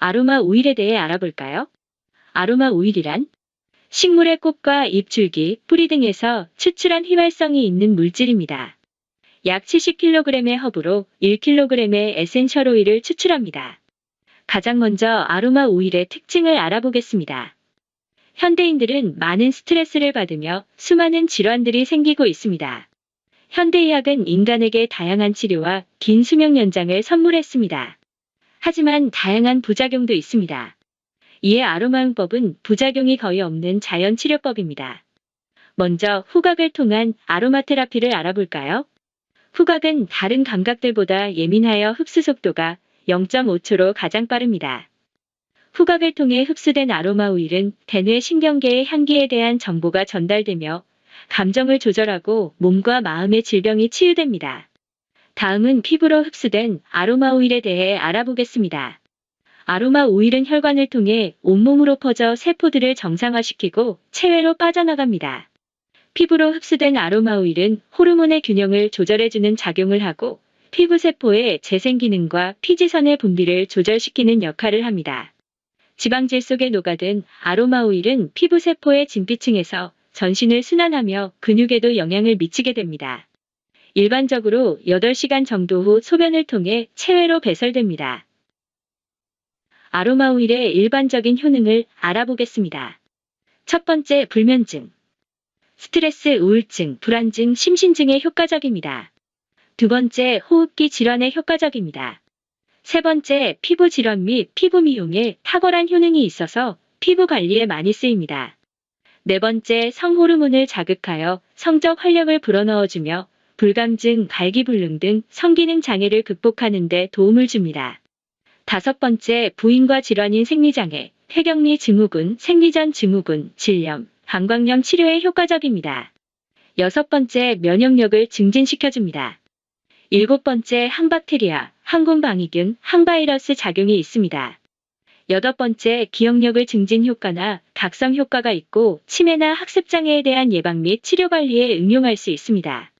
아로마 오일에 대해 알아볼까요? 아로마 오일이란 식물의 꽃과 잎, 줄기, 뿌리 등에서 추출한 휘발성이 있는 물질입니다. 약 70kg의 허브로 1kg의 에센셜 오일을 추출합니다. 가장 먼저 아로마 오일의 특징을 알아보겠습니다. 현대인들은 많은 스트레스를 받으며 수많은 질환들이 생기고 있습니다. 현대의학은 인간에게 다양한 치료와 긴 수명 연장을 선물했습니다. 하지만 다양한 부작용도 있습니다. 이에 아로마용법은 부작용이 거의 없는 자연 치료법입니다. 먼저 후각을 통한 아로마 테라피를 알아볼까요? 후각은 다른 감각들보다 예민하여 흡수 속도가 0.5초로 가장 빠릅니다. 후각을 통해 흡수된 아로마 오일은 대뇌 신경계의 향기에 대한 정보가 전달되며 감정을 조절하고 몸과 마음의 질병이 치유됩니다. 다음은 피부로 흡수된 아로마 오일에 대해 알아보겠습니다. 아로마 오일은 혈관을 통해 온몸으로 퍼져 세포들을 정상화시키고 체외로 빠져나갑니다. 피부로 흡수된 아로마 오일은 호르몬의 균형을 조절해주는 작용을 하고 피부 세포의 재생 기능과 피지선의 분비를 조절시키는 역할을 합니다. 지방질 속에 녹아든 아로마 오일은 피부 세포의 진피층에서 전신을 순환하며 근육에도 영향을 미치게 됩니다. 일반적으로 8시간 정도 후 소변을 통해 체외로 배설됩니다. 아로마 오일의 일반적인 효능을 알아보겠습니다. 첫 번째, 불면증. 스트레스, 우울증, 불안증, 심신증에 효과적입니다. 두 번째, 호흡기 질환에 효과적입니다. 세 번째, 피부 질환 및 피부 미용에 탁월한 효능이 있어서 피부 관리에 많이 쓰입니다. 네 번째, 성호르몬을 자극하여 성적 활력을 불어넣어주며 불감증, 갈기불능 등 성기능 장애를 극복하는 데 도움을 줍니다. 다섯 번째, 부인과 질환인 생리장애, 폐경리 증후군, 생리전 증후군, 질염, 방광염 치료에 효과적입니다. 여섯 번째, 면역력을 증진시켜줍니다. 일곱 번째, 항박테리아, 항곰방위균, 항바이러스 작용이 있습니다. 여덟 번째, 기억력을 증진 효과나 각성 효과가 있고 치매나 학습장애에 대한 예방 및 치료 관리에 응용할 수 있습니다.